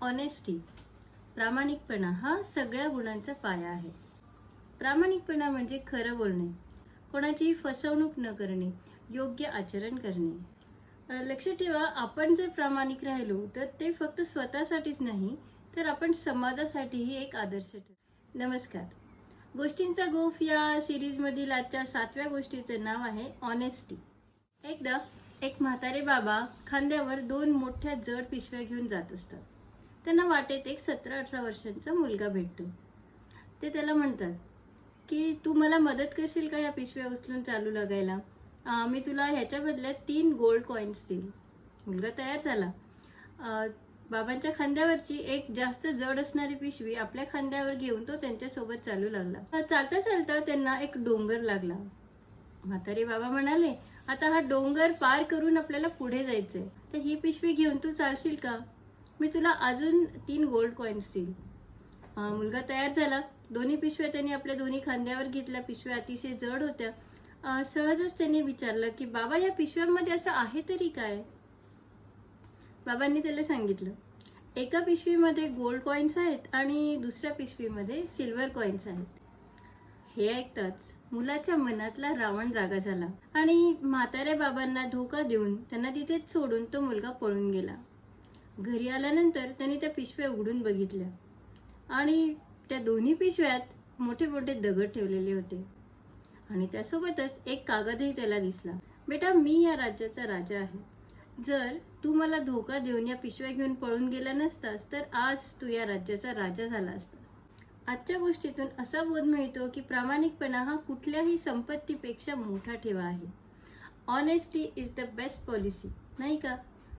Honesty प्रामाणिकपणा हा सगळ्या गुणांचा पाया आहे. प्रामाणिकपणा म्हणजे खरं बोलणे. कोणाचीही फसवणूक न करणे. योग्य आचरण करणे. लक्ष लक्षात ठेवा आपण जर प्रामाणिक राहिलो तर ते फक्त स्वतःसाठीच नाही तर आपण समाजासाठीही एक आदर्श ठरतो नमस्कार. गोष्टींचा गोफ या सिरीजमधील आजच्या सातव्या गोष्टीचं नाव आहे ऑनेस्टी एकदा एक म्हातारे बाबा खांद्यावर दोन मोठ्या जड पिशव्या घेऊन जात असतात. त्यांना वाटेत एक सतरा अठरा वर्षांचा मुलगा भेटतो. ते त्याला म्हणतात की तू मला मदत करशील का या पिशव्या उचलून चालू लागायला? मी तुला ह्याच्या बदल्यात तीन गोल्ड कॉईन्स देईल मुलगा तयार झाला. बाबांच्या खांद्यावरची एक जास्त जड असणारी पिशवी आपल्या खांद्यावर घेऊन तो त्यांच्यासोबत चालू लागला. चालता चालता त्यांना एक डोंगर लागला. म्हातारे बाबा म्हणाले आता हा डोंगर पार करून आपल्याला पुढे जायचंय. तर ही पिशवी घेऊन तू चालशील का? मी तुला अजून तीन गोल्ड कॉईन्स देईल. मुलगा तयार झाला. दोन्ही पिशव्या त्यांनी आपल्या दोन्ही खांद्यावर घेतल्या. पिशव्या अतिशय जड होत्या. सहजच त्यांनी विचारलं की बाबा या पिशव्यांमध्ये असं आहे तरी काय? बाबांनी त्याला सांगितलं एका पिशवीमध्ये गोल्ड कॉईन्स आहेत आणि दुसऱ्या पिशवीमध्ये सिल्वर कॉईन्स आहेत. हे ऐकताच मुलाच्या मनातला रावण जागा झाला आणि म्हाताऱ्या बाबांना धोका देऊन त्यांना तिथेच सोडून तो मुलगा पळून गेला. घरी आल्यानंतर त्यांनी त्या पिशव्या उघडून बघितल्या आणि त्या दोन्ही पिशव्यात मोठे मोठे दगड ठेवलेले होते आणि त्यासोबतच एक कागदही त्याला दिसला. बेटा मी या राज्याचा राजा आहे. जर तू मला धोका देऊन या पिशव्या घेऊन पळून गेला नसतास तर आज तू या राज्याचा राजा झाला असता. आजच्या गोष्टीतून असा बोध मिळतो की प्रामाणिकपणा हा कुठल्याही संपत्तीपेक्षा मोठा ठेवा आहे. Honesty is the best policy नाही का?